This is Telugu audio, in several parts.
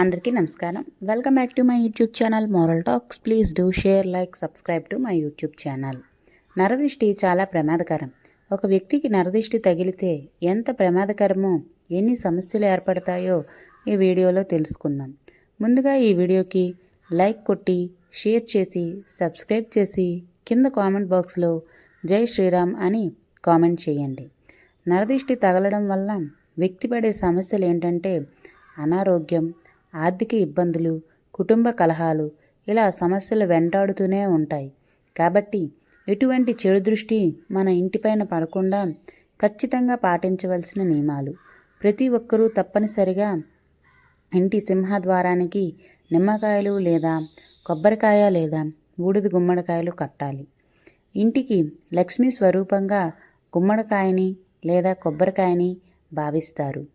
అందరికీ నమస్కారం. Welcome back to my YouTube channel moral talks please do share like subscribe to my YouTube channel నరదిష్టి చాలా ప్రమాదకరం. ఒక వ్యక్తికి నరదిష్టి తగిలితే ఎంత ప్రమాదకరమో ఎన్ని సమస్యలు ఏర్పడతాయో ఈ వీడియోలో తెలుసుకుందాం. ముందుగా ఈ వీడియోకి లైక్ కొట్టి షేర్ చేసి సబ్స్క్రైబ్ చేసి కింద కామెంట్ బాక్స్లో జై శ్రీరామ్ అని కామెంట్ చేయండి. నరదిష్టి తగలడం వల్ల వ్యక్తి పడే సమస్యలు ఏంటంటే అనారోగ్యం ఆర్థిక ఇబ్బందులు కుటుంబ కలహాలు ఇలా సమస్యలు వెంటాడుతూనే ఉంటాయి. కాబట్టి ఎటువంటి చెడు దృష్టి మన ఇంటిపైన పడకుండా ఖచ్చితంగా పాటించవలసిన నియమాలు. ప్రతి ఒక్కరూ తప్పనిసరిగా ఇంటి సింహద్వారానికి నిమ్మకాయలు లేదా కొబ్బరికాయ లేదా బూడిద గుమ్మడికాయలు కట్టాలి. ఇంటికి లక్ష్మీ స్వరూపంగా గుమ్మడికాయని లేదా కొబ్బరికాయని భావిస్తారు.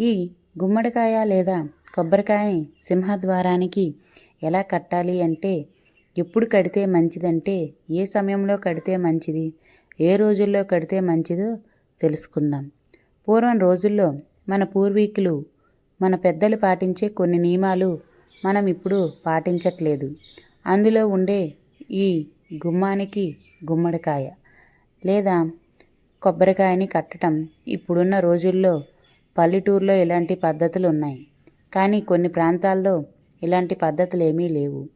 ఈ గుమ్మడికాయ లేదా కొబ్బరికాయని సింహద్వారానికి ఎలా కట్టాలి అంటే ఎప్పుడు కడితే మంచిదంటే ఏ సమయంలో కడితే మంచిది ఏ రోజుల్లో కడితే మంచిదో తెలుసుకుందాం. పూర్వం రోజుల్లో మన పూర్వీకులు మన పెద్దలు పాటించే కొన్ని నియమాలు మనం ఇప్పుడు పాటించట్లేదు. అందులో ఉండే ఈ గుమ్మానికి గుమ్మడికాయ లేదా కొబ్బరికాయని కట్టడం ఇప్పుడున్న రోజుల్లో పల్లెటూరులో ఇలాంటి పద్ధతులు ఉన్నాయి కానీ కొన్ని ప్రాంతాల్లో ఇలాంటి పద్ధతులు ఏమీ లేవు.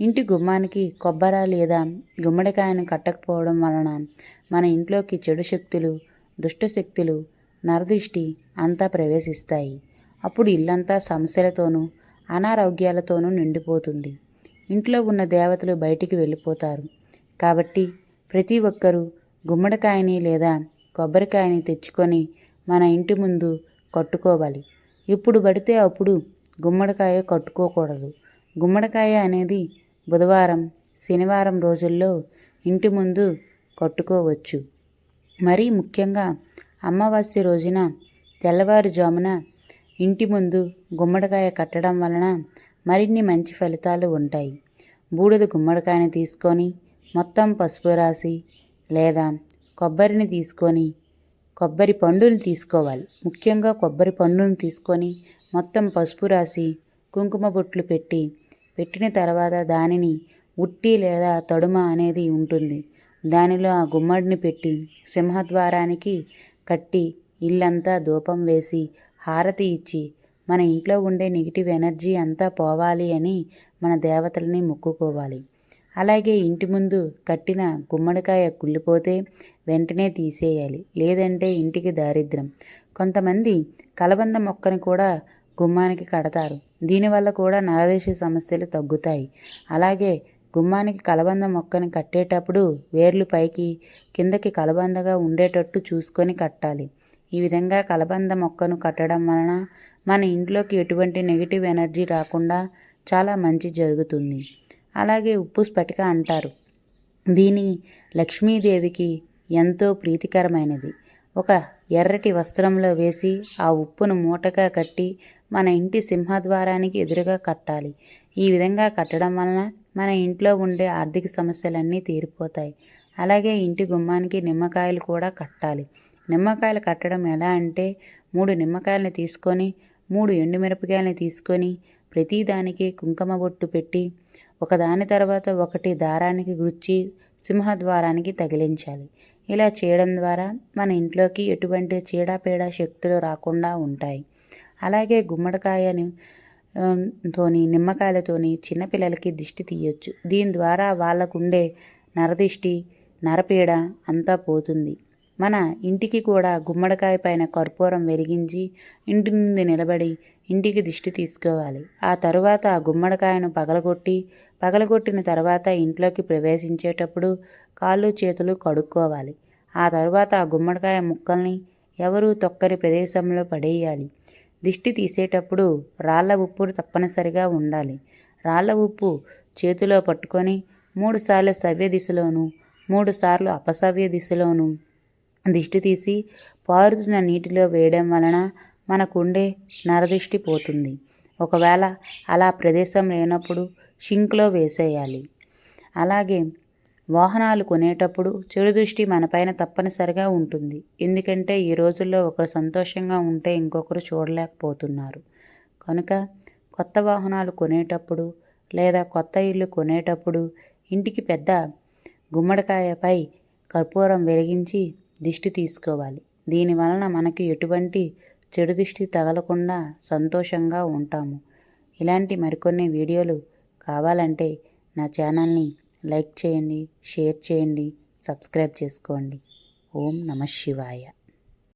ఇంటి గుమ్మానికి కొబ్బరి లేదా గుమ్మడికాయను కట్టకపోవడం వలన మన ఇంట్లోకి చెడు శక్తులు దుష్ట శక్తులు నరదిష్టి అంతా ప్రవేశిస్తాయి. అప్పుడు ఇల్లంతా సమస్యలతోనూ అనారోగ్యాలతోనూ నిండిపోతుంది. ఇంట్లో ఉన్న దేవతలు బయటికి వెళ్ళిపోతారు. కాబట్టి ప్రతి ఒక్కరూ గుమ్మడికాయని లేదా కొబ్బరికాయని తెచ్చుకొని మన ఇంటి ముందు కట్టుకోవాలి. ఎప్పుడు పడితే అప్పుడు గుమ్మడికాయ కట్టుకోకూడదు. గుమ్మడికాయ అనేది బుధవారం శనివారం రోజుల్లో ఇంటి ముందు కట్టుకోవచ్చు. మరీ ముఖ్యంగా అమావాస్య రోజున తెల్లవారుజామున ఇంటి ముందు గుమ్మడికాయ కట్టడం వలన మరిన్ని మంచి ఫలితాలు ఉంటాయి. బూడిద గుమ్మడికాయని తీసుకొని మొత్తం పసుపు రాసి లేదా కొబ్బరిని తీసుకొని కొబ్బరి పండుని తీసుకోవాలి. ముఖ్యంగా కొబ్బరి పండుని తీసుకొని మొత్తం పసుపు రాసి కుంకుమ బొట్లు పెట్టి పెట్టిన తర్వాత దానిని ఉట్టి లేదా తడుమ అనేది ఉంటుంది. దానిలో ఆ గుమ్మడిని పెట్టి సింహద్వారానికి కట్టి ఇల్లంతా ధూపం వేసి హారతి ఇచ్చి మన ఇంట్లో ఉండే నెగిటివ్ ఎనర్జీ అంతా పోవాలి అని మన దేవతలని మొక్కుకోవాలి. అలాగే ఇంటి ముందు కట్టిన గుమ్మడికాయ కుళ్ళిపోతే వెంటనే తీసేయాలి లేదంటే ఇంటికి దారిద్రం కొంతమంది కలబంద మొక్కని కూడా గుమ్మానికి కడతారు. దీనివల్ల కూడా నరదేశ సమస్యలు తగ్గుతాయి. అలాగే గుమ్మానికి కలబంద మొక్కని కట్టేటప్పుడు వేర్లు పైకి కిందకి కలబందగా ఉండేటట్టు చూసుకొని కట్టాలి. ఈ విధంగా కలబంద మొక్కను కట్టడం వలన మన ఇంట్లోకి ఎటువంటి నెగిటివ్ ఎనర్జీ రాకుండా చాలా మంచి జరుగుతుంది. అలాగే ఉప్పు స్ఫటిక అంటారు. దీని లక్ష్మీదేవికి ఎంతో ప్రీతికరమైనది. ఒక ఎర్రటి వస్త్రంలో వేసి ఆ ఉప్పును మూటగా కట్టి మన ఇంటి సింహద్వారానికి ఎదురుగా కట్టాలి. ఈ విధంగా కట్టడం వలన మన ఇంట్లో ఉండే ఆర్థిక సమస్యలన్నీ తీరిపోతాయి. అలాగే ఇంటి గుమ్మానికి నిమ్మకాయలు కూడా కట్టాలి. నిమ్మకాయలు కట్టడం ఎలా అంటే మూడు నిమ్మకాయలని తీసుకొని మూడు ఎండుమిరపకాయలని తీసుకొని ప్రతిదానికి కుంకుమ బొట్టు పెట్టి ఒకదాని తర్వాత ఒకటి దారానికి గుచ్చి సింహద్వారానికి తగిలించాలి. ఇలా చేయడం ద్వారా మన ఇంట్లోకి ఎటువంటి చీడపీడ శక్తులు రాకుండా ఉంటాయి. అలాగే గుమ్మడికాయని తోని నిమ్మకాయలతోని చిన్నపిల్లలకి దిష్టి తీయొచ్చు. దీని ద్వారా వాళ్ళకుండే నరదిష్టి నరపీడ అంతా పోతుంది. మన ఇంటికి కూడా గుమ్మడికాయ పైన కర్పూరం వెలిగించి ఇంటి ముందు నిలబడి ఇంటికి దిష్టి తీసుకోవాలి. ఆ తరువాత ఆ గుమ్మడికాయను పగలగొట్టి పగలగొట్టిన తర్వాత ఇంట్లోకి ప్రవేశించేటప్పుడు కాళ్ళు చేతులు కడుక్కోవాలి. ఆ తరువాత ఆ గుమ్మడికాయ ముక్కల్ని ఎవరూ తొక్కని ప్రదేశంలో పడేయాలి. దిష్టి తీసేటప్పుడు రాళ్ళ ఉప్పు తప్పనిసరిగా ఉండాలి. రాళ్ళ ఉప్పు చేతిలో పట్టుకొని మూడుసార్లు సవ్య దిశలోను మూడుసార్లు అపసవ్య దిశలోను దిష్టి తీసి పారుతున్న నీటిలో వేయడం వలన మనకుండే నరదిష్టి పోతుంది. ఒకవేళ అలా ప్రదేశం లేనప్పుడు షింక్లో వేసేయాలి. అలాగే వాహనాలు కొనేటప్పుడు చెడు దృష్టి మనపైన తప్పనిసరిగా ఉంటుంది. ఎందుకంటే ఈ రోజుల్లో ఒకరు సంతోషంగా ఉంటే ఇంకొకరు చూడలేకపోతున్నారు. కనుక కొత్త వాహనాలు కొనేటప్పుడు లేదా కొత్త ఇల్లు కొనేటప్పుడు ఇంటికి పెద్ద గుమ్మడికాయపై కర్పూరం వెలిగించి దిష్టి తీసుకోవాలి. దీని వలన మనకి ఎటువంటి చెడు దిష్టి తగలకుండా సంతోషంగా ఉంటాము. ఇలాంటి మరికొన్ని వీడియోలు కావాలంటే నా ఛానల్ని లైక్ చేయండి షేర్ చేయండి సబ్స్క్రైబ్ చేసుకోండి. ఓం నమ శివాయ.